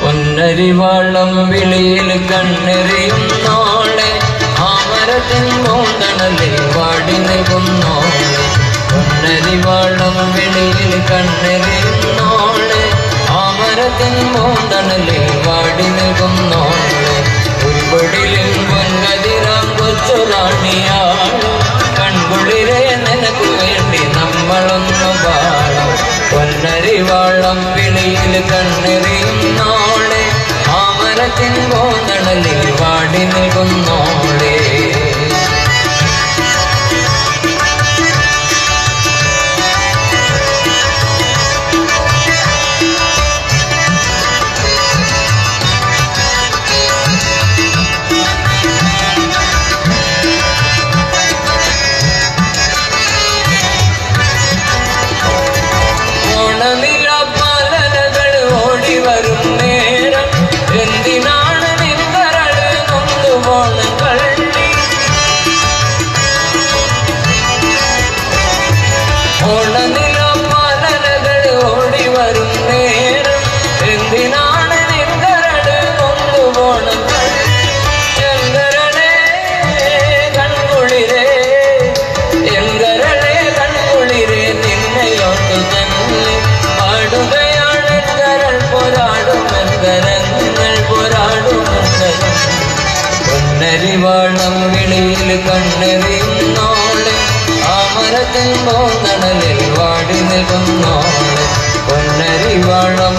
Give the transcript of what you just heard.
പൊന്നരിവാളം വിളിയിൽ കണ്ണെറിയും നാളെ ആമരത്തിൻ മൂന്തണലിൽ വാടി നിൽക്കുന്നോളെ. പൊന്നരിവാളം വിളിയിൽ കണ്ണെറിയും ആമരത്തിൻ മൂന്തണലിൽ വാടി നിൽക്കുന്നോളെ ഉൾപൊടിലിൽ പൊൻകതിരാം കൊച്ചുറാണിയാണ് കൺകുളിരെ നിനക്ക് വേണ്ടി നമ്മളൊന്നു പാടാം പൊന്നരിവാളം വിളിയിൽ കണ്ണെറിയുന്നോളെ പൊന്നരിവാളം വിളിയിൽ കണ്ണെറിയുന്നോളെ ആമരത്തിൽ പോകണലിൽ വാടി നിൽക്കുന്നോളെ. പൊന്നരിവാളം